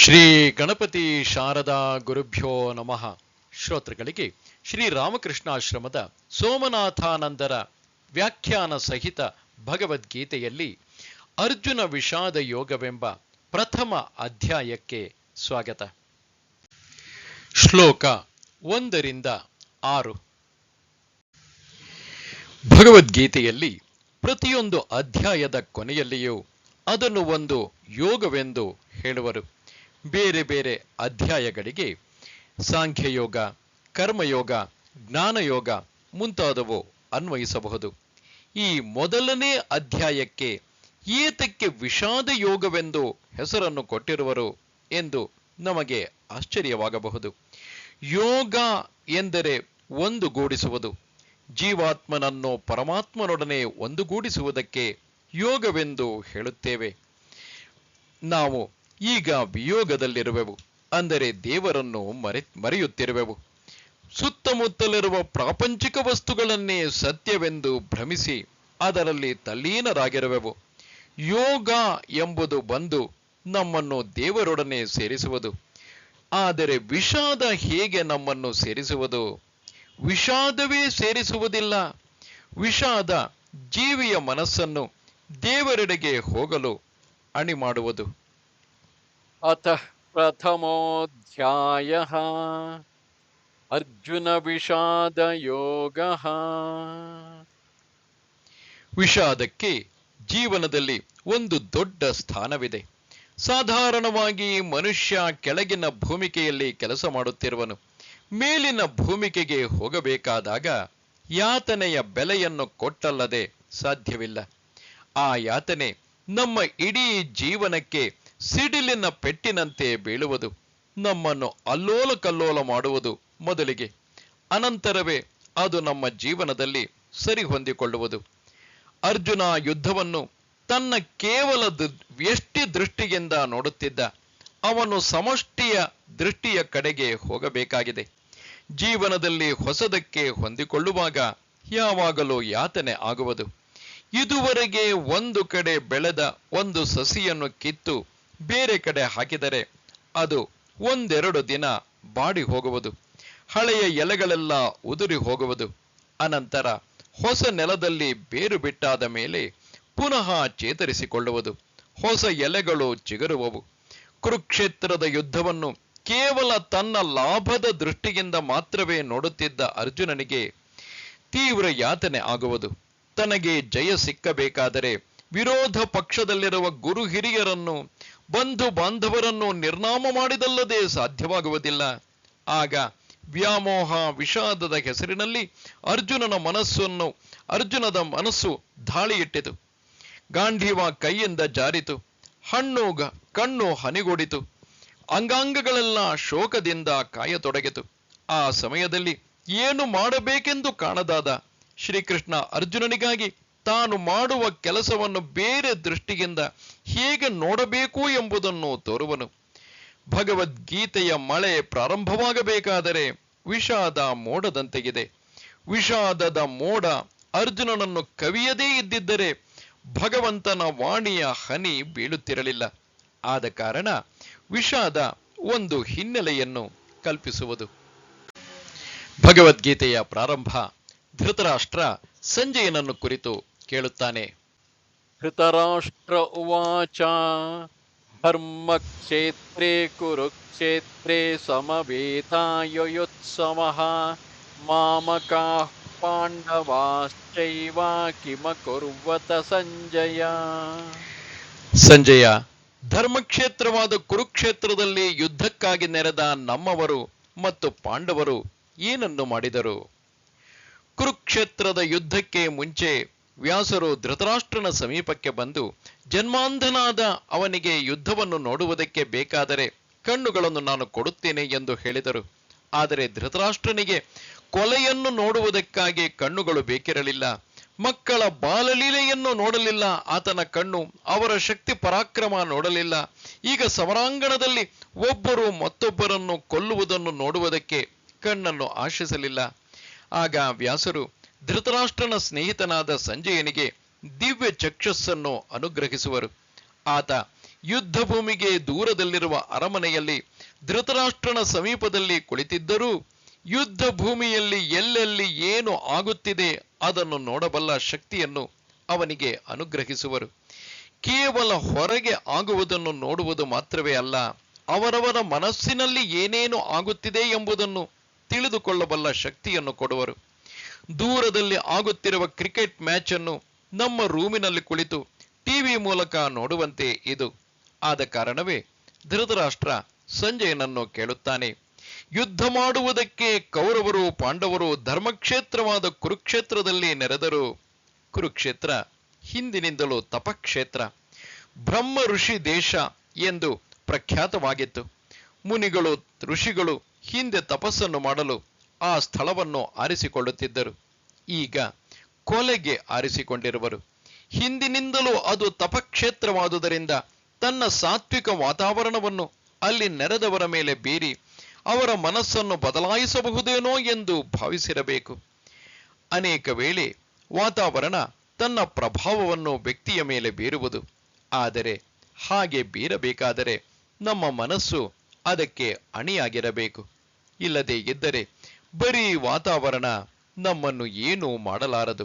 ಶ್ರೀ ಗಣಪತಿ ಶಾರದಾ ಗುರುಭ್ಯೋ ನಮಃ. ಶ್ರೋತೃಗಳಿಗೆ ಶ್ರೀ ರಾಮಕೃಷ್ಣಾಶ್ರಮದ ಸೋಮನಾಥಾನಂದರ ವ್ಯಾಖ್ಯಾನ ಸಹಿತ ಭಗವದ್ಗೀತೆಯಲ್ಲಿ ಅರ್ಜುನ ವಿಷಾದ ಯೋಗವೆಂಬ ಪ್ರಥಮ ಅಧ್ಯಾಯಕ್ಕೆ ಸ್ವಾಗತ. ಶ್ಲೋಕ ಒಂದರಿಂದ ಆರು. ಭಗವದ್ಗೀತೆಯಲ್ಲಿ ಪ್ರತಿಯೊಂದು ಅಧ್ಯಾಯದ ಕೊನೆಯಲ್ಲಿಯೂ ಅದನ್ನು ಒಂದು ಯೋಗವೆಂದು ಹೇಳುವರು. ಬೇರೆ ಬೇರೆ ಅಧ್ಯಾಯಗಳಿಗೆ ಸಾಂಖ್ಯಯೋಗ, ಕರ್ಮಯೋಗ, ಜ್ಞಾನಯೋಗ ಮುಂತಾದವು ಅನ್ವಯಿಸಬಹುದು. ಈ ಮೊದಲನೇ ಅಧ್ಯಾಯಕ್ಕೆ ಏತಕ್ಕೆ ವಿಷಾದ ಯೋಗವೆಂದು ಹೆಸರನ್ನು ಕೊಟ್ಟಿರುವರು ಎಂದು ನಮಗೆ ಆಶ್ಚರ್ಯವಾಗಬಹುದು. ಯೋಗ ಎಂದರೆ ಒಂದುಗೂಡಿಸುವುದು. ಜೀವಾತ್ಮನನ್ನು ಪರಮಾತ್ಮನೊಡನೆ ಒಂದುಗೂಡಿಸುವುದಕ್ಕೆ ಯೋಗವೆಂದು ಹೇಳುತ್ತೇವೆ. ನಾವು ಈಗ ವಿಯೋಗದಲ್ಲಿರುವೆವು, ಅಂದರೆ ದೇವರನ್ನು ಮರೆ, ಮರೆಯುತ್ತಿರುವೆವು. ಸುತ್ತಮುತ್ತಲಿರುವ ಪ್ರಾಪಂಚಿಕ ವಸ್ತುಗಳನ್ನೇ ಸತ್ಯವೆಂದು ಭ್ರಮಿಸಿ, ಅದರಲ್ಲಿ ತಲ್ಲೀನರಾಗಿರುವೆವು. ಯೋಗ ಎಂಬುದು ಬಂದು ನಮ್ಮನ್ನು ದೇವರೊಡನೆ ಸೇರಿಸುವುದು. ಆದರೆ ವಿಷಾದ ಹೇಗೆ ನಮ್ಮನ್ನು ಸೇರಿಸುವುದು? ವಿಷಾದವೇ ಸೇರಿಸುವುದಿಲ್ಲ. ವಿಷಾದ ಜೀವಿಯ ಮನಸ್ಸನ್ನು ದೇವರೆಡೆಗೆ ಹೋಗಲು ಅಣಿ ಮಾಡುವುದು अथ प्रथमोऽध्यायः अर्जुनविषादयोगः ವಿಷಾದಕ್ಕೆ ಜೀವನದಲ್ಲಿ ಒಂದು ದೊಡ್ಡ ಸ್ಥಾನವಿದೆ ಸಾಧಾರಣವಾಗಿ ಮನುಷ್ಯ ಕೆಳಗಿನ ಭೂಮಿಕೆಯಲ್ಲಿ ಕೆಲಸ ಮಾಡುತ್ತಿರುವನು ಮೇಲಿನ ಭೂಮಿಕೆಗೆ ಹೋಗಬೇಕಾದಾಗ ಯಾತನೆಯ ಬೆಲೆಯನ್ನು ಕೊಟ್ಟಲ್ಲದೆ ಸಾಧ್ಯವಿಲ್ಲ ಆ ಯಾತನೆ ನಮ್ಮ ಇಡೀ ಜೀವನಕ್ಕೆ ಸಿಡಿಲಿನ ಪೆಟ್ಟಿನಂತೆ ಬೀಳುವುದು, ನಮ್ಮನ್ನು ಅಲ್ಲೋಲ ಕಲ್ಲೋಲ ಮಾಡುವುದು ಮೊದಲಿಗೆ. ಅನಂತರವೇ ಅದು ನಮ್ಮ ಜೀವನದಲ್ಲಿ ಸರಿ ಹೊಂದಿಕೊಳ್ಳುವುದು ಅರ್ಜುನ ಯುದ್ಧವನ್ನು ತನ್ನ ಕೇವಲ ವ್ಯಷ್ಟಿ ದೃಷ್ಟಿಯಿಂದ ನೋಡುತ್ತಿದ್ದ, ಅವನು ಸಮಷ್ಟಿಯ ದೃಷ್ಟಿಯ ಕಡೆಗೆ ಹೋಗಬೇಕಾಗಿದೆ. ಜೀವನದಲ್ಲಿ ಹೊಸದಕ್ಕೆ ಹೊಂದಿಕೊಳ್ಳುವಾಗ ಯಾವಾಗಲೂ ಯಾತನೆ ಆಗುವುದು. ಇದುವರೆಗೆ ಒಂದು ಕಡೆ ಬೆಳೆದ ಒಂದು ಸಸಿಯನ್ನು ಕಿತ್ತು ಬೇರೆ ಕಡೆ ಹಾಕಿದರೆ ಅದು ಒಂದೆರಡು ದಿನ ಬಾಡಿ ಹೋಗುವುದು, ಹಳೆಯ ಎಲೆಗಳೆಲ್ಲ ಉದುರಿ ಹೋಗುವುದು. ಅನಂತರ ಹೊಸ ನೆಲದಲ್ಲಿ ಬೇರು ಬಿಟ್ಟಾದ ಮೇಲೆ ಪುನಃ ಚೇತರಿಸಿಕೊಳ್ಳುವುದು. ಹೊಸ ಎಲೆಗಳು ಚಿಗುರುವವು. ಕುರುಕ್ಷೇತ್ರದ ಯುದ್ಧವನ್ನು ಕೇವಲ ತನ್ನ ಲಾಭದ ದೃಷ್ಟಿಯಿಂದ ಮಾತ್ರವೇ ನೋಡುತ್ತಿದ್ದ ಅರ್ಜುನನಿಗೆ ತೀವ್ರ ಯಾತನೆ ಆಗುವುದು. ತನಗೆ ಜಯ ಸಿಕ್ಕಬೇಕಾದರೆ ವಿರೋಧ ಪಕ್ಷದಲ್ಲಿರುವ ಗುರು ಹಿರಿಯರನ್ನು ಬಂಧು ಬಾಂಧವರನ್ನು ನಿರ್ನಾಮ ಮಾಡಿದಲ್ಲದೆ ಸಾಧ್ಯವಾಗುವುದಿಲ್ಲ. ಆಗ ವ್ಯಾಮೋಹ ವಿಷಾದದ ಹೆಸರಿನಲ್ಲಿ ಅರ್ಜುನನ ಮನಸ್ಸನ್ನು, ಅರ್ಜುನದ ಮನಸ್ಸು ಧಾಳಿಯಿಟ್ಟಿತು. ಗಾಂಧೀವ ಕೈಯಿಂದ ಜಾರಿತು. ಹಣ್ಣು ಕಣ್ಣು ಹನಿಗೊಡಿತು. ಅಂಗಾಂಗಗಳೆಲ್ಲ ಶೋಕದಿಂದ ಕಾಯತೊಡಗಿತು. ಆ ಸಮಯದಲ್ಲಿ ಏನು ಮಾಡಬೇಕೆಂದು ಕಾಣದಾದ ಶ್ರೀಕೃಷ್ಣ ಅರ್ಜುನನಿಗಾಗಿ ತಾನು ಮಾಡುವ ಕೆಲಸವನ್ನು ಬೇರೆ ದೃಷ್ಟಿಯಿಂದ ಹೇಗೆ ನೋಡಬೇಕು ಎಂಬುದನ್ನು ತೋರುವನು. ಭಗವದ್ಗೀತೆಯ ಮಳೆ ಪ್ರಾರಂಭವಾಗಬೇಕಾದರೆ ವಿಷಾದ ಮೋಡದಂತೆಗಿದೆ. ವಿಷಾದದ ಮೋಡ ಅರ್ಜುನನನ್ನು ಕವಿಯದೇ ಇದ್ದಿದ್ದರೆ ಭಗವಂತನ ವಾಣಿಯ ಹನಿ ಬೀಳುತ್ತಿರಲಿಲ್ಲ. ಆದ ಕಾರಣ ವಿಷಾದ ಒಂದು ಹಿನ್ನೆಲೆಯನ್ನು ಕಲ್ಪಿಸುವುದು. ಭಗವದ್ಗೀತೆಯ ಪ್ರಾರಂಭ ಧೃತರಾಷ್ಟ್ರ ಸಂಜಯನನ್ನು ಕುರಿತು ಕೇಳುತ್ತಾನೆ. ಧೃತರಾಷ್ಟ್ರ ಉವಾಚ ಧರ್ಮಕ್ಷೇತ್ರೇ ಕುರುಕ್ಷೇತ್ರೇ ಸಮವೇತಾಯುತ್ಸವ ಮಾಮಕಾ ಪಾಂಡವಾಶ್ಚೈವಾಕಿಮಕುರ್ವತ ಸಂಜಯ. ಸಂಜಯ ಧರ್ಮಕ್ಷೇತ್ರವಾದ ಕುರುಕ್ಷೇತ್ರದಲ್ಲಿ ಯುದ್ಧಕ್ಕಾಗಿ ನೆರೆದ ನಮ್ಮವರು ಮತ್ತು ಪಾಂಡವರು ಏನನ್ನು ಮಾಡಿದರು? ಕುರುಕ್ಷೇತ್ರದ ಯುದ್ಧಕ್ಕೆ ಮುಂಚೆ ವ್ಯಾಸರು ಧೃತರಾಷ್ಟ್ರನ ಸಮೀಪಕ್ಕೆ ಬಂದು ಜನ್ಮಾಂಧನಾದ ಅವನಿಗೆ ಯುದ್ಧವನ್ನು ನೋಡುವುದಕ್ಕೆ ಬೇಕಾದರೆ ಕಣ್ಣುಗಳನ್ನು ನಾನು ಕೊಡುತ್ತೇನೆ ಎಂದು ಹೇಳಿದರು. ಆದರೆ ಧೃತರಾಷ್ಟ್ರನಿಗೆ ಕೊಲೆಯನ್ನು ನೋಡುವುದಕ್ಕಾಗಿ ಕಣ್ಣುಗಳು ಬೇಕಿರಲಿಲ್ಲ. ಮಕ್ಕಳ ಬಾಲಲೀಲೆಯನ್ನು ನೋಡಲಿಲ್ಲ. ಆತನ ಕಣ್ಣು ಅವರ ಶಕ್ತಿ ಪರಾಕ್ರಮ ನೋಡಲಿಲ್ಲ. ಈಗ ಸಮರಾಂಗಣದಲ್ಲಿ ಒಬ್ಬರು ಮತ್ತೊಬ್ಬರನ್ನು ಕೊಲ್ಲುವುದನ್ನು ನೋಡುವುದಕ್ಕೆ ಕಣ್ಣನ್ನು ಆಶಿಸಲಿಲ್ಲ. ಆಗ ವ್ಯಾಸರು ಧೃತರಾಷ್ಟ್ರನ ಸ್ನೇಹಿತನಾದ ಸಂಜಯನಿಗೆ ದಿವ್ಯ ಚಕ್ಷಸ್ಸನ್ನು ಅನುಗ್ರಹಿಸುವರು. ಆತ ಯುದ್ಧ ಭೂಮಿಗೆ ದೂರದಲ್ಲಿರುವ ಅರಮನೆಯಲ್ಲಿ ಧೃತರಾಷ್ಟ್ರನ ಸಮೀಪದಲ್ಲಿ ಕುಳಿತಿದ್ದರೂ ಯುದ್ಧ ಭೂಮಿಯಲ್ಲಿ ಎಲ್ಲೆಲ್ಲಿ ಏನು ಆಗುತ್ತಿದೆ ಅದನ್ನು ನೋಡಬಲ್ಲ ಶಕ್ತಿಯನ್ನು ಅವನಿಗೆ ಅನುಗ್ರಹಿಸುವರು. ಕೇವಲ ಹೊರಗೆ ಆಗುವುದನ್ನು ನೋಡುವುದು ಮಾತ್ರವೇ ಅಲ್ಲ, ಅವರವರ ಮನಸ್ಸಿನಲ್ಲಿ ಏನೇನು ಆಗುತ್ತಿದೆ ಎಂಬುದನ್ನು ತಿಳಿದುಕೊಳ್ಳಬಲ್ಲ ಶಕ್ತಿಯನ್ನು ಕೊಡುವರು. ದೂರದಲ್ಲಿ ಆಗುತ್ತಿರುವ ಕ್ರಿಕೆಟ್ ಮ್ಯಾಚ್ ಅನ್ನು ನಮ್ಮ ರೂಮಿನಲ್ಲಿ ಕುಳಿತು ಟಿವಿ ಮೂಲಕ ನೋಡುವಂತೆ ಇದು. ಆದ ಕಾರಣವೇ ಧೃತರಾಷ್ಟ್ರ ಸಂಜಯನನ್ನು ಕೇಳುತ್ತಾನೆ. ಯುದ್ಧ ಮಾಡುವುದಕ್ಕೆ ಕೌರವರು, ಪಾಂಡವರು ಧರ್ಮಕ್ಷೇತ್ರವಾದ ಕುರುಕ್ಷೇತ್ರದಲ್ಲಿ ನೆರೆದರು ಕುರುಕ್ಷೇತ್ರ ಹಿಂದಿನಿಂದಲೂ ತಪಕ್ಷೇತ್ರ. ಬ್ರಹ್ಮ ಋಷಿ ದೇಶ ಎಂದು ಪ್ರಖ್ಯಾತವಾಗಿತ್ತು. ಮುನಿಗಳು, ಋಷಿಗಳು ಹಿಂದೆ ತಪಸ್ಸನ್ನು ಮಾಡಲು ಆ ಸ್ಥಳವನ್ನು ಆರಿಸಿಕೊಳ್ಳುತ್ತಿದ್ದರು. ಈಗ ಕೊಲೆಗೆ ಆರಿಸಿಕೊಂಡಿರುವರು. ಹಿಂದಿನಿಂದಲೂ ಅದು ತಪಕ್ಷೇತ್ರವಾದುದರಿಂದ ತನ್ನ ಸಾತ್ವಿಕ ವಾತಾವರಣವನ್ನು ಅಲ್ಲಿ ನೆರೆದವರ ಮೇಲೆ ಬೀರಿ ಅವರ ಮನಸ್ಸನ್ನು ಬದಲಾಯಿಸಬಹುದೇನೋ ಎಂದು ಭಾವಿಸಿರಬೇಕು. ಅನೇಕ ವೇಳೆ ವಾತಾವರಣ ತನ್ನ ಪ್ರಭಾವವನ್ನು ವ್ಯಕ್ತಿಯ ಮೇಲೆ ಬೀರುವುದು. ಆದರೆ ಹಾಗೆ ಬೀರಬೇಕಾದರೆ ನಮ್ಮ ಮನಸ್ಸು ಅದಕ್ಕೆ ಅಣಿಯಾಗಿರಬೇಕು. ಇಲ್ಲದೇ ಇದ್ದರೆ ಬರೀ ವಾತಾವರಣ ನಮ್ಮನ್ನು ಏನೂ ಮಾಡಲಾರದು.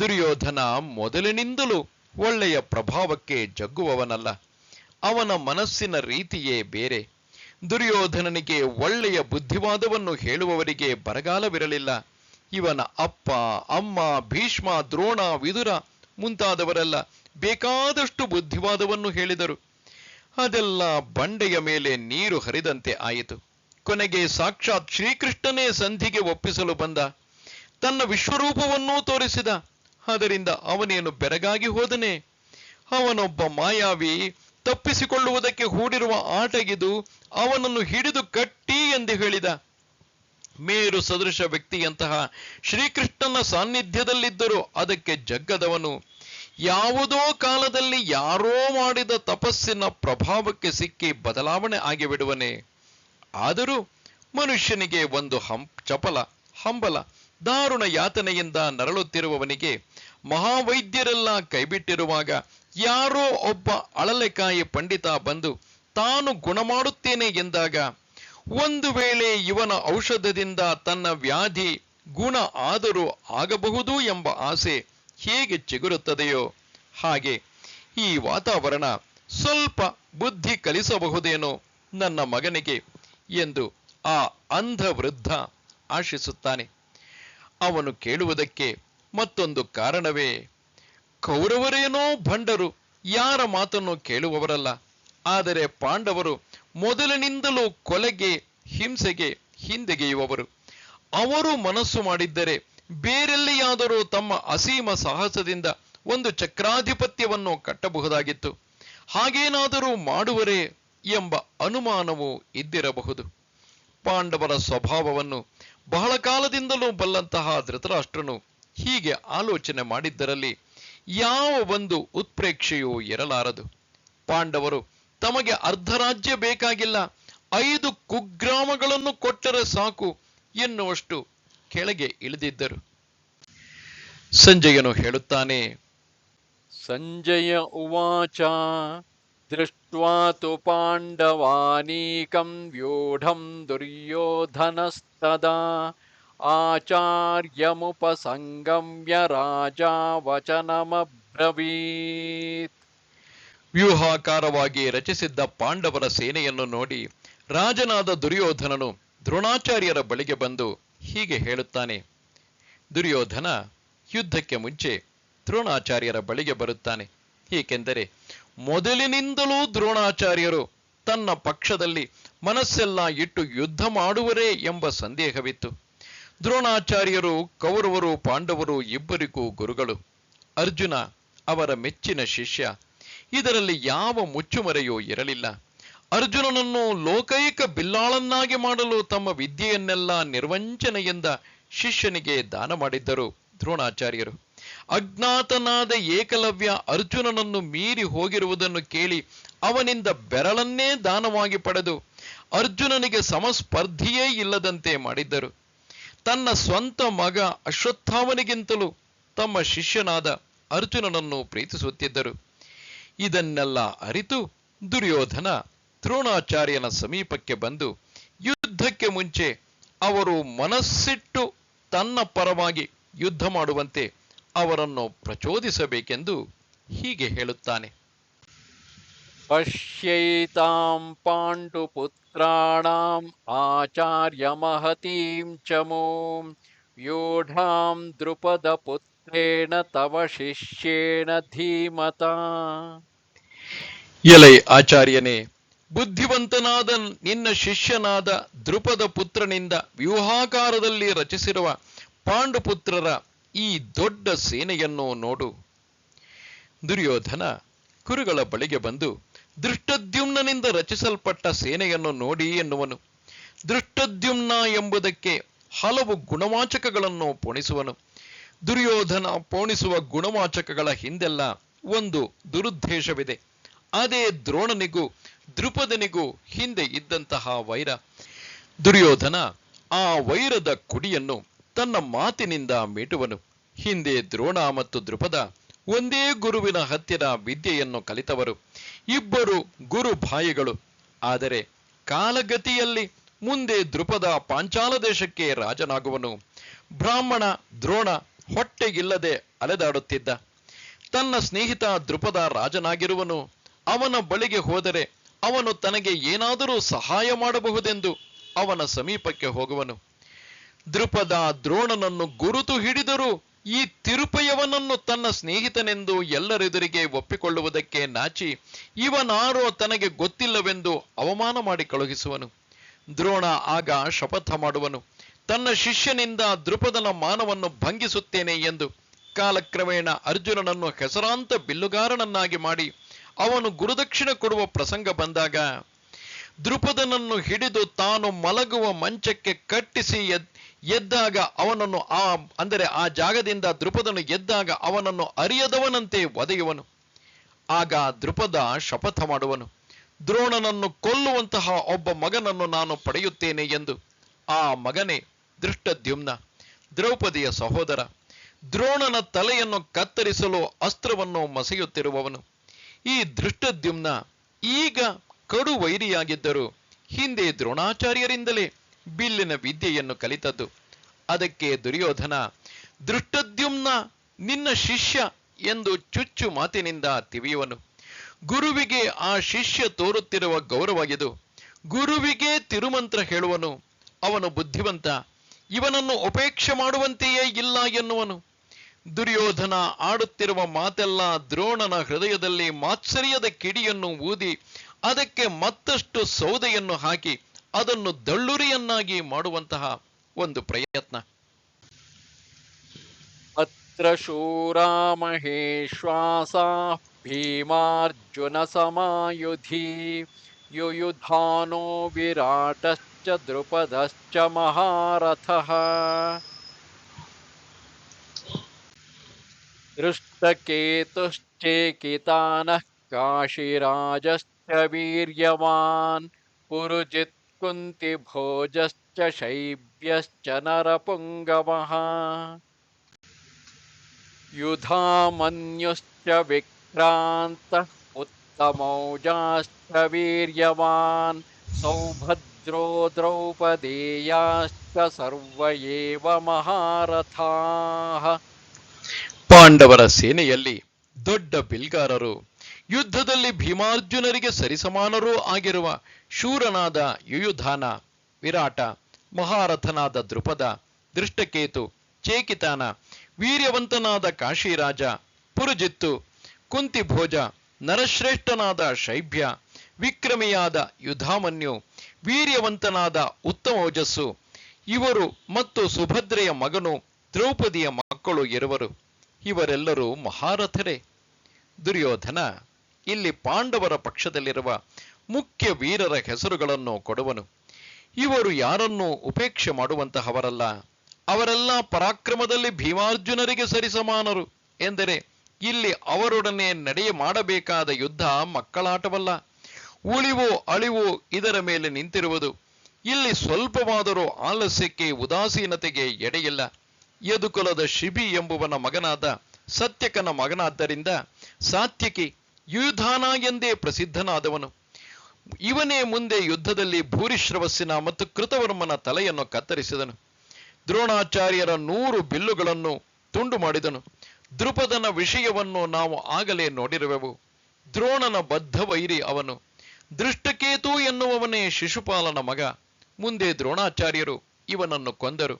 ದುರ್ಯೋಧನ ಮೊದಲಿನಿಂದಲೂ ಒಳ್ಳೆಯ ಪ್ರಭಾವಕ್ಕೆ ಜಗ್ಗುವವನಲ್ಲ. ಅವನ ಮನಸ್ಸಿನ ರೀತಿಯೇ ಬೇರೆ. ದುರ್ಯೋಧನನಿಗೆ ಒಳ್ಳೆಯ ಬುದ್ಧಿವಾದವನ್ನು ಹೇಳುವವರಿಗೆ ಬರಗಾಲವಿರಲಿಲ್ಲ. ಇವನ ಅಪ್ಪ, ಅಮ್ಮ, ಭೀಷ್ಮ, ದ್ರೋಣ, ವಿದುರ ಮುಂತಾದವರೆಲ್ಲ ಬೇಕಾದಷ್ಟು ಬುದ್ಧಿವಾದವನ್ನು ಹೇಳಿದರು. ಅದೆಲ್ಲ ಬಂಡೆಯ ಮೇಲೆ ನೀರು ಹರಿದಂತೆ ಆಯಿತು. ಕೊನೆಗೆ ಸಾಕ್ಷಾತ್ ಶ್ರೀಕೃಷ್ಣನೇ ಸಂಧಿಗೆ ಒಪ್ಪಿಸಲು ಬಂದ. ತನ್ನ ವಿಶ್ವರೂಪವನ್ನೂ ತೋರಿಸಿದ. ಅದರಿಂದ ಅವನೇನು ಬೆರಗಾಗಿ ಹೋದನೆ. ಅವನೊಬ್ಬ ಮಾಯಾವಿ ತಪ್ಪಿಸಿಕೊಳ್ಳುವುದಕ್ಕೆ ಹೂಡಿರುವ ಆಟಗಿದು ಅವನನ್ನು ಹಿಡಿದು ಕಟ್ಟಿ ಎಂದು ಹೇಳಿದ. ಮೇರು ಸದೃಶ ವ್ಯಕ್ತಿಯಂತಹ ಶ್ರೀಕೃಷ್ಣನ ಸಾನ್ನಿಧ್ಯದಲ್ಲಿದ್ದರೂ ಅದಕ್ಕೆ ಜಗ್ಗದವನು. ಯಾವುದೋ ಕಾಲದಲ್ಲಿ ಯಾರೋ ಮಾಡಿದ ತಪಸ್ಸಿನ ಪ್ರಭಾವಕ್ಕೆ ಸಿಕ್ಕಿ ಬದಲಾವಣೆ ಆಗಿಬಿಡುವನೆ. ಆದರೂ ಮನುಷ್ಯನಿಗೆ ಒಂದು ಹಂ, ಚಪಲ, ಹಂಬಲ, ದಾರುಣ ಯಾತನೆಯಿಂದ ನರಳುತ್ತಿರುವವನಿಗೆ ಮಹಾವೈದ್ಯರೆಲ್ಲ ಕೈಬಿಟ್ಟಿರುವಾಗ ಯಾರೋ ಒಬ್ಬ ಅಳಲೆಕಾಯಿ ಪಂಡಿತ ಬಂದು ತಾನು ಗುಣ ಮಾಡುತ್ತೇನೆ ಎಂದಾಗ ಒಂದು ವೇಳೆ ಇವನ ಔಷಧದಿಂದ ತನ್ನ ವ್ಯಾಧಿ ಗುಣ ಆದರೂ ಆಗಬಹುದು ಎಂಬ ಆಸೆ ಹೇಗೆ ಚಿಗುರುತ್ತದೆಯೋ ಹಾಗೆ ಈ ವಾತಾವರಣ ಸ್ವಲ್ಪ ಬುದ್ಧಿ ಕಲಿಸಬಹುದೇನೋ ನನ್ನ ಮಗನಿಗೆ ಎಂದು ಆ ಅಂಧ ವೃದ್ಧ ಆಶಿಸುತ್ತಾನೆ. ಅವನು ಕೇಳುವುದಕ್ಕೆ ಮತ್ತೊಂದು ಕಾರಣವೇ, ಕೌರವರೇನೋ ಭಂಡರು, ಯಾರ ಮಾತನ್ನು ಕೇಳುವವರಲ್ಲ. ಆದರೆ ಪಾಂಡವರು ಮೊದಲಿನಿಂದಲೂ ಕೊಲೆಗೆ, ಹಿಂಸೆಗೆ ಹಿಂದೆಗೆಯುವವರು. ಅವರು ಮನಸ್ಸು ಮಾಡಿದ್ದರೆ ಬೇರೆಲ್ಲಿಯಾದರೂ ತಮ್ಮ ಅಸೀಮ ಸಾಹಸದಿಂದ ಒಂದು ಚಕ್ರಾಧಿಪತ್ಯವನ್ನು ಕಟ್ಟಬಹುದಾಗಿತ್ತು. ಹಾಗೇನಾದರೂ ಮಾಡುವರೇ ಎಂಬ ಅನುಮಾನವು ಇದ್ದಿರಬಹುದು. ಪಾಂಡವರ ಸ್ವಭಾವವನ್ನು ಬಹಳ ಕಾಲದಿಂದಲೂ ಬಲ್ಲಂತಹ ಧೃತರಾಷ್ಟ್ರನು ಹೀಗೆ ಆಲೋಚನೆ ಮಾಡಿದ್ದರಲ್ಲಿ ಯಾವ ಒಂದು ಉತ್ಪ್ರೇಕ್ಷೆಯೂ ಇರಲಾರದು. ಪಾಂಡವರು ತಮಗೆ ಅರ್ಧ ರಾಜ್ಯ ಬೇಕಾಗಿಲ್ಲ, ಐದು ಕುಗ್ರಾಮಗಳನ್ನು ಕೊಟ್ಟರೆ ಸಾಕು ಎನ್ನುವಷ್ಟು ಕೆಳಗೆ ಇಳಿದಿದ್ದರು. ಸಂಜಯನು ಹೇಳುತ್ತಾನೆ, ಸಂಜಯ ಉವಾಚ ತು ಪಾಂಡವಾನೀಕಂ ವ್ಯೂಢಂ ದುರ್ಯೋಧನಸ್ತದಾ ಆಚಾರ್ಯಮುಪಸಂಗಮ್ಯ ರಾಜ ವಚನಮಬ್ರವೀತ್ ವ್ಯೂಹಾಕಾರವಾಗಿ ರಚಿಸಿದ್ದ ಪಾಂಡವರ ಸೇನೆಯನ್ನು ನೋಡಿ ರಾಜನಾದ ದುರ್ಯೋಧನನು ದ್ರೋಣಾಚಾರ್ಯರ ಬಳಿಗೆ ಬಂದು ಹೀಗೆ ಹೇಳುತ್ತಾನೆ, ದುರ್ಯೋಧನ, ಯುದ್ಧಕ್ಕೆ ಮುಂಚೆ ದ್ರೋಣಾಚಾರ್ಯರ ಬಳಿಗೆ ಬರುತ್ತಾನೆ, ಏಕೆಂದರೆ ಮೊದಲಿನಿಂದಲೂ ದ್ರೋಣಾಚಾರ್ಯರು ತನ್ನ ಪಕ್ಷದಲ್ಲಿ ಮನಸ್ಸೆಲ್ಲ ಇಟ್ಟು ಯುದ್ಧ ಮಾಡುವರೇ ಎಂಬ ಸಂದೇಹವಿತ್ತು. ದ್ರೋಣಾಚಾರ್ಯರು ಕೌರವರು, ಪಾಂಡವರು ಇಬ್ಬರಿಗೂ ಗುರುಗಳು. ಅರ್ಜುನ ಅವರ ಮೆಚ್ಚಿನ ಶಿಷ್ಯ. ಇದರಲ್ಲಿ ಯಾವ ಮುಚ್ಚುಮರೆಯೂ ಇರಲಿಲ್ಲ. ಅರ್ಜುನನನ್ನು ಲೋಕೈಕ ಬಿಲ್ಲಾಳನ್ನಾಗಿ ಮಾಡಲು ತಮ್ಮ ವಿದ್ಯೆಯನ್ನೆಲ್ಲ ನಿರ್ವಂಚನೆಯಿಂದ ಶಿಷ್ಯನಿಗೆ ದಾನ ಮಾಡಿದ್ದರು ದ್ರೋಣಾಚಾರ್ಯರು. ಅಜ್ಞಾತನಾದ ಏಕಲವ್ಯ ಅರ್ಜುನನನ್ನು ಮೀರಿ ಹೋಗಿರುವುದನ್ನು ಕೇಳಿ ಅವನಿಂದ ಬೆರಳನ್ನೇ ದಾನವಾಗಿ ಪಡೆದು ಅರ್ಜುನನಿಗೆ ಸಮಸ್ಪರ್ಧಿಯೇ ಇಲ್ಲದಂತೆ ಮಾಡಿದ್ದರು. ತನ್ನ ಸ್ವಂತ ಮಗ ಅಶ್ವತ್ಥಾಮನಿಗಿಂತಲೂ ತಮ್ಮ ಶಿಷ್ಯನಾದ ಅರ್ಜುನನನ್ನು ಪ್ರೀತಿಸುತ್ತಿದ್ದರು. ಇದನ್ನೆಲ್ಲ ಅರಿತು ದುರ್ಯೋಧನ ದ್ರೋಣಾಚಾರ್ಯನ ಸಮೀಪಕ್ಕೆ ಬಂದು ಯುದ್ಧಕ್ಕೆ ಮುಂಚೆ ಅವರು ಮನಸ್ಸಿಟ್ಟು ತನ್ನ ಪರವಾಗಿ ಯುದ್ಧ ಮಾಡುವಂತೆ ಅವರನ್ನು ಪ್ರಚೋದಿಸಬೇಕೆಂದು ಹೀಗೆ ಹೇಳುತ್ತಾನೆ. ಪಶ್ಯೈತಾಂ ಪಾಂಡುಪುತ್ರಾಣಾಂ ಆಚಾರ್ಯ ಮಹತೀಂ ಚಮೂಂ ಯೋಢಾಂ ದೃಪದಪುತ್ರೇಣ ತವ ಶಿಷ್ಯೇಣ ಧೀಮತಾ. ಎಲೈ ಆಚಾರ್ಯನೇ ಬುದ್ಧಿವಂತನಾದ ನಿನ್ನ ಶಿಷ್ಯನಾದ ದೃಪದ ಪುತ್ರನಿಂದ ವ್ಯೂಹಾಕಾರದಲ್ಲಿ ರಚಿಸಿರುವ ಪಾಂಡುಪುತ್ರರ ಈ ದೊಡ್ಡ ಸೇನೆಯನ್ನು ನೋಡು. ದುರ್ಯೋಧನ ಕುರುಗಳ ಬಳಿಗೆ ಬಂದು ದೃಷ್ಟದ್ಯುಮ್ನನಿಂದ ರಚಿಸಲ್ಪಟ್ಟ ಸೇನೆಯನ್ನು ನೋಡಿ ಎನ್ನುವನು. ದೃಷ್ಟದ್ಯುಮ್ನ ಎಂಬುದಕ್ಕೆ ಹಲವು ಗುಣವಾಚಕಗಳನ್ನು ಪೋಣಿಸುವನು. ದುರ್ಯೋಧನ ಪೋಣಿಸುವ ಗುಣವಾಚಕಗಳ ಹಿಂದೆಲ್ಲ ಒಂದು ದುರುದ್ದೇಶವಿದೆ. ಅದೇ ದ್ರೋಣನಿಗೂ ದೃಪದನಿಗೂ ಹಿಂದೆ ಇದ್ದಂತಹ ವೈರ. ದುರ್ಯೋಧನ ಆ ವೈರದ ಕುಡಿಯನ್ನು ತನ್ನ ಮಾತಿನಿಂದ ಮೆಟುವನು. ಹಿಂದೆ ದ್ರೋಣ ಮತ್ತು ದೃಪದ ಒಂದೇ ಗುರುವಿನ ಹತ್ತಿರ ವಿದ್ಯೆಯನ್ನು ಕಲಿತವರು. ಇಬ್ಬರು ಗುರು ಭಾಯಿಗಳು ಆದರೆ ಕಾಲಗತಿಯಲ್ಲಿ ಮುಂದೆ ದೃಪದ ಪಾಂಚಾಲ ದೇಶಕ್ಕೆ ರಾಜನಾಗುವನು. ಬ್ರಾಹ್ಮಣ, ದ್ರೋಣ ಹೊಟ್ಟೆಗಿಲ್ಲದೆ ಅಲೆದಾಡುತ್ತಿದ್ದ. ತನ್ನ ಸ್ನೇಹಿತ ದೃಪದ ರಾಜನಾಗಿರುವನು. ಅವನ ಬಳಿಗೆ ಹೋದರೆ ಅವನು ತನಗೆ ಏನಾದರೂ ಸಹಾಯ ಮಾಡಬಹುದೆಂದು ಅವನ ಸಮೀಪಕ್ಕೆ ಹೋಗುವನು. ದೃಪದ ದ್ರೋಣನನ್ನು ಗುರುತು ಹಿಡಿದರು. ಈ ತಿರುಪಯವನನ್ನು ತನ್ನ ಸ್ನೇಹಿತನೆಂದು ಎಲ್ಲರೆದುರಿಗೆ ಒಪ್ಪಿಕೊಳ್ಳುವುದಕ್ಕೆ ನಾಚಿ, ಇವನಾರೋ ತನಗೆ ಗೊತ್ತಿಲ್ಲವೆಂದು ಅವಮಾನ ಮಾಡಿ ಕಳುಹಿಸುವನು. ದ್ರೋಣ ಆಗ ಶಪಥ ಮಾಡುವನು. ತನ್ನ ಶಿಷ್ಯನಿಂದ ದೃಪದನ ಮಾನವನ್ನು ಭಂಗಿಸುತ್ತೇನೆ ಎಂದು ಕಾಲಕ್ರಮೇಣ ಅರ್ಜುನನನ್ನು ಹೆಸರಾಂತ ಬಿಲ್ಲುಗಾರನನ್ನಾಗಿ ಮಾಡಿ ಅವನು ಗುರುದಕ್ಷಿಣ ಕೊಡುವ ಪ್ರಸಂಗ ಬಂದಾಗ ದೃಪದನನ್ನು ಹಿಡಿದು ತಾನು ಮಲಗುವ ಮಂಚಕ್ಕೆ ಕಟ್ಟಿಸಿ ಎದ್ ಎದ್ದಾಗ ಅವನನ್ನು ಆ, ಅಂದರೆ ಆ ಜಾಗದಿಂದ ದೃಪದನು ಎದ್ದಾಗ ಅವನನ್ನು ಅರಿಯದವನಂತೆ ಒದೆಯುವನು. ಆಗ ದೃಪದ ಶಪಥ ಮಾಡುವನು. ದ್ರೋಣನನ್ನು ಕೊಲ್ಲುವಂತಹ ಒಬ್ಬ ಮಗನನ್ನು ನಾನು ಪಡೆಯುತ್ತೇನೆ ಎಂದು. ಆ ಮಗನೇ ದೃಷ್ಟದ್ಯುಮ್ನ, ದ್ರೌಪದಿಯ ಸಹೋದರ. ದ್ರೋಣನ ತಲೆಯನ್ನು ಕತ್ತರಿಸಲು ಅಸ್ತ್ರವನ್ನು ಮಸೆಯುತ್ತಿರುವವನು. ಈ ದೃಷ್ಟದ್ಯುಮ್ನ ಈಗ ಕಡು ವೈರಿಯಾಗಿದ್ದರು ಹಿಂದೆ ದ್ರೋಣಾಚಾರ್ಯರಿಂದಲೇ ಬಿಲ್ಲಿನ ವಿದ್ಯೆಯನ್ನು ಕಲಿತದ್ದು. ಅದಕ್ಕೆ ದುರ್ಯೋಧನ, ದೃಷ್ಟದ್ಯುಮ್ನ ನಿನ್ನ ಶಿಷ್ಯ ಎಂದು ಚುಚ್ಚು ಮಾತಿನಿಂದ ತಿವಿಯುವನು. ಗುರುವಿಗೆ ಆ ಶಿಷ್ಯ ತೋರುತ್ತಿರುವ ಗೌರವ ಇದು ಗುರುವಿಗೆ ತಿರುಮಂತ್ರ ಹೇಳುವನು. ಅವನು ಬುದ್ಧಿವಂತ. ಇವನನ್ನು ಉಪೇಕ್ಷೆ ಮಾಡುವಂತೆಯೇ ಇಲ್ಲ ಎನ್ನುವನು. ದುರ್ಯೋಧನ ಆಡುತ್ತಿರುವ ಮಾತೆಲ್ಲ ದ್ರೋಣನ ಹೃದಯದಲ್ಲಿ ಮಾತ್ಸರ್ಯದ ಕಿಡಿಯನ್ನು ಊದಿ, ಅದಕ್ಕೆ ಮತ್ತಷ್ಟು ಸೌದೆಯನ್ನು ಹಾಕಿ ಅದನ್ನು ದಳ್ಳುರಿಯನ್ನಾಗಿ ಮಾಡುವಂತಹ ಒಂದು ಪ್ರಯತ್ನ अत्र शूरा महेश्वासाः भीमार्जुनसमायुधि युयुधानो विराटश्च द्रुपदश्च महारथः दृष्टकेतुश्चेकितानः काशिराजश्च वीर्यवान् पुरुजित् कुन्तिभोजश्च शैब्यश्च नरपुङ्गवः युधामन्युश्च विक्रान्तः उत्तमौजाश्च वीर्यवान् सौभद्रो द्रौपदेयाश्च सर्व एव महारथाः ಪಾಂಡವರ ಸೇನೆಯಲ್ಲಿ ದೊಡ್ಡ ಬಿಲ್ಗಾರರು ಯುದ್ಧದಲ್ಲಿ ಭೀಮಾರ್ಜುನರಿಗೆ ಸರಿಸಮಾನರೂ ಆಗಿರುವ ಶೂರನಾದ ಯುಯುಧಾನ ವಿರಾಟ, ಮಹಾರಥನಾದ ದೃಪದ ದೃಷ್ಟಕೇತು ಚೇಕಿತಾನ, ವೀರ್ಯವಂತನಾದ ಕಾಶಿರಾಜ, ಪುರುಜಿತ್ತು, ಕುಂತಿಭೋಜ, ನರಶ್ರೇಷ್ಠನಾದ ಶೈಭ್ಯ, ವಿಕ್ರಮಿಯಾದ ಯುಧಾಮನ್ಯು, ವೀರ್ಯವಂತನಾದ ಉತ್ತಮೋಜಸ್ಸು, ಇವರು ಮತ್ತು ಸುಭದ್ರೆಯ ಮಗನು ದ್ರೌಪದಿಯ ಮಕ್ಕಳು ಇರುವರು. ಇವರೆಲ್ಲರೂ ಮಹಾರಥರೇ. ದುರ್ಯೋಧನ ಇಲ್ಲಿ ಪಾಂಡವರ ಪಕ್ಷದಲ್ಲಿರುವ ಮುಖ್ಯ ವೀರರ ಹೆಸರುಗಳನ್ನು ಕೊಡುವನು. ಇವರು ಯಾರನ್ನೂ ಉಪೇಕ್ಷೆ ಮಾಡುವಂತಹವರಲ್ಲ, ಅವರೆಲ್ಲ ಪರಾಕ್ರಮದಲ್ಲಿ ಭೀಮಾರ್ಜುನರಿಗೆ ಸರಿಸಮಾನರು ಎಂದರೆ ಇಲ್ಲಿ ಅವರೊಡನೆ ನಡೆಯ ಮಾಡಬೇಕಾದ ಯುದ್ಧ ಮಕ್ಕಳಾಟವಲ್ಲ. ಉಳಿವು ಅಳಿವು ಇದರ ಮೇಲೆ ನಿಂತಿರುವುದು. ಇಲ್ಲಿ ಸ್ವಲ್ಪವಾದರೂ ಆಲಸ್ಯಕ್ಕೆ, ಉದಾಸೀನತೆಗೆ ಎಡೆಯಿಲ್ಲ. ಯದುಕುಲದ ಶಿಬಿ ಎಂಬುವನ ಮಗನಾದ ಸತ್ಯಕನ ಮಗನಾದ್ದರಿಂದ ಸಾತ್ಯಕಿ ಯುಯುಧಾನ ಎಂದೇ ಪ್ರಸಿದ್ಧನಾದವನು. ಇವನೇ ಮುಂದೆ ಯುದ್ಧದಲ್ಲಿ ಭೂರಿಶ್ರವಸ್ಸಿನ ಮತ್ತು ಕೃತವರ್ಮನ ತಲೆಯನ್ನು ಕತ್ತರಿಸಿದನು. ದ್ರೋಣಾಚಾರ್ಯರ ನೂರು ಬಿಲ್ಲುಗಳನ್ನು ತುಂಡು ಮಾಡಿದನು. ದೃಪದನ ವಿಷಯವನ್ನು ನಾವು ಆಗಲೇ ನೋಡಿರುವೆವು. ದ್ರೋಣನ ಬದ್ಧ ವೈರಿ ಅವನು. ದೃಷ್ಟಕೇತು ಎನ್ನುವವನೇ ಶಿಶುಪಾಲನ ಮಗ. ಮುಂದೆ ದ್ರೋಣಾಚಾರ್ಯರು ಇವನನ್ನು ಕೊಂದರು.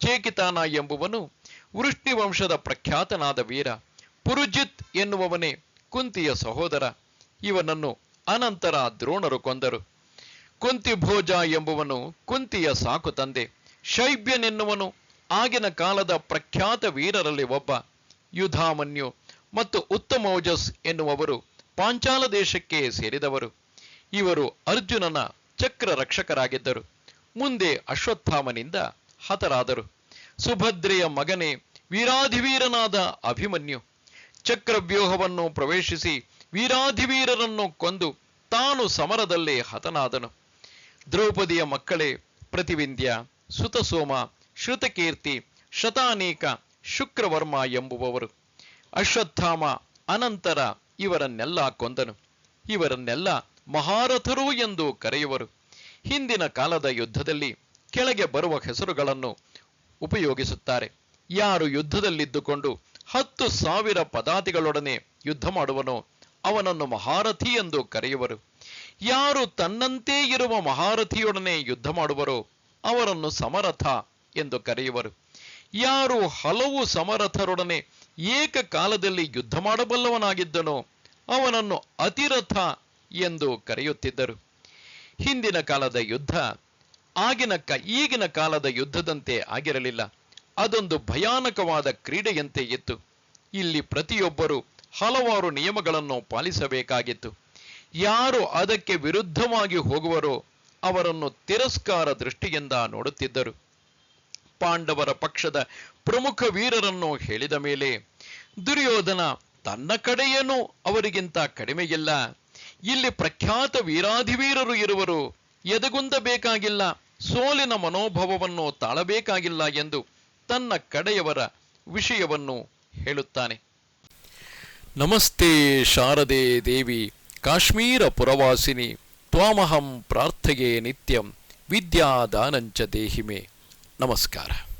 ಚೇಕಿತಾನ ಎಂಬುವನು ವೃಷ್ಣಿ ವಂಶದ ಪ್ರಖ್ಯಾತನಾದ ವೀರ. ಪುರುಜಿತ್ ಎನ್ನುವವನೇ ಕುಂತಿಯ ಸಹೋದರ, ಇವನನ್ನು ಅನಂತರ ದ್ರೋಣರು ಕೊಂದರು. ಕುಂತಿ ಭೋಜ ಎಂಬುವನು ಕುಂತಿಯ ಸಾಕು ತಂದೆ. ಶೈಬ್ಯನೆನ್ನುವನು ಆಗಿನ ಕಾಲದ ಪ್ರಖ್ಯಾತ ವೀರರಲ್ಲಿ ಒಬ್ಬ. ಯುಧಾಮನ್ಯು ಮತ್ತು ಉತ್ತಮೋಜಸ್ ಎನ್ನುವವರು ಪಾಂಚಾಲ ದೇಶಕ್ಕೆ ಸೇರಿದವರು. ಇವರು ಅರ್ಜುನನ ಚಕ್ರ ರಕ್ಷಕರಾಗಿದ್ದರು ಮುಂದೆ ಅಶ್ವತ್ಥಾಮನಿಂದ ಹತರಾದರು. ಸುಭದ್ರೆಯ ಮಗನೇ ವೀರಾಧಿವೀರನಾದ ಅಭಿಮನ್ಯು. ಚಕ್ರವ್ಯೂಹವನ್ನು ಪ್ರವೇಶಿಸಿ ವೀರಾಧಿವೀರರನ್ನು ಕೊಂದು ತಾನು ಸಮರದಲ್ಲಿ ಹತನಾದನು. ದ್ರೌಪದಿಯ ಮಕ್ಕಳೇ, ಪ್ರತಿವಿಂದ್ಯ, ಸುತಸೋಮ, ಶ್ರುತಕೀರ್ತಿ, ಶತಾನೇಕ, ಶುಕ್ರವರ್ಮ ಎಂಬುವವರು. ಅಶ್ವತ್ಥಾಮ, ಅನಂತರ ಇವರನ್ನೆಲ್ಲ ಕೊಂದನು. ಇವರನ್ನೆಲ್ಲ ಮಹಾರಥರು ಎಂದು ಕರೆಯುವರು. ಹಿಂದಿನ ಕಾಲದ ಯುದ್ಧದಲ್ಲಿ ಕೆಳಗೆ ಬರುವ ಹೆಸರುಗಳನ್ನು ಉಪಯೋಗಿಸುತ್ತಾರೆ. ಯಾರು ಯುದ್ಧದಲ್ಲಿದ್ದುಕೊಂಡು ಹತ್ತು ಸಾವಿರ ಪದಾತಿಗಳೊಡನೆ ಯುದ್ಧ ಮಾಡುವನು ಅವನನ್ನು ಮಹಾರಥಿ ಎಂದು ಕರೆಯುವರು. ಯಾರು ತನ್ನಂತೆ ಇರುವ ಮಹಾರಥಿಯೊಡನೆ ಯುದ್ಧ ಮಾಡುವರೋ ಅವರನ್ನು ಸಮರಥ ಎಂದು ಕರೆಯುವರು. ಯಾರು ಹಲವು ಸಮರಥರೊಡನೆ ಏಕಕಾಲದಲ್ಲಿ ಯುದ್ಧ ಮಾಡಬಲ್ಲವನಾಗಿದ್ದನೋ ಅವನನ್ನು ಅತಿರಥ ಎಂದು ಕರೆಯುತ್ತಿದ್ದರು. ಹಿಂದಿನ ಕಾಲದ ಯುದ್ಧ ಆಗಿನ ಕ, ಈಗಿನ ಕಾಲದ ಯುದ್ಧದಂತೆ ಆಗಿರಲಿಲ್ಲ. ಅದೊಂದು ಭಯಾನಕವಾದ ಕ್ರೀಡೆಯಂತೆ ಇತ್ತು. ಇಲ್ಲಿ ಪ್ರತಿಯೊಬ್ಬರು ಹಲವಾರು ನಿಯಮಗಳನ್ನು ಪಾಲಿಸಬೇಕಾಗಿತ್ತು. ಯಾರು ಅದಕ್ಕೆ ವಿರುದ್ಧವಾಗಿ ಹೋಗುವರೋ ಅವರನ್ನು ತಿರಸ್ಕಾರ ದೃಷ್ಟಿಯಿಂದ ನೋಡುತ್ತಿದ್ದರು. ಪಾಂಡವರ ಪಕ್ಷದ ಪ್ರಮುಖ ವೀರರನ್ನು ಹೇಳಿದ ಮೇಲೆ, ದುರ್ಯೋಧನ, ತನ್ನ ಕಡೆಯೇನೂ ಅವರಿಗಿಂತ ಕಡಿಮೆಯಿಲ್ಲ. ಇಲ್ಲಿ ಪ್ರಖ್ಯಾತ ವೀರಾಧಿವೀರರು ಇರುವರು. ಎದೆಗುಂದಬೇಕಾಗಿಲ್ಲ. ಸೋಲಿನ ಮನೋಭಾವವನ್ನು ತಾಳಬೇಕಾಗಿಲ್ಲ ಎಂದು ತನ್ನ ಕಡೆಯವರ ವಿಷಯವನ್ನು ಹೇಳುತ್ತಾನೆ. ನಮಸ್ತೆ ಶಾರದೆ ದೇವಿ, ಕಾಶ್ಮೀರ ಪುರವಾಸಿನಿ, ತ್ವಾಮಹಂ ಪ್ರಾರ್ಥಯೇ ನಿತ್ಯಂ, ವಿದ್ಯಾದಾನಂಚ ದೇಹಿಮೆ. ನಮಸ್ಕಾರ.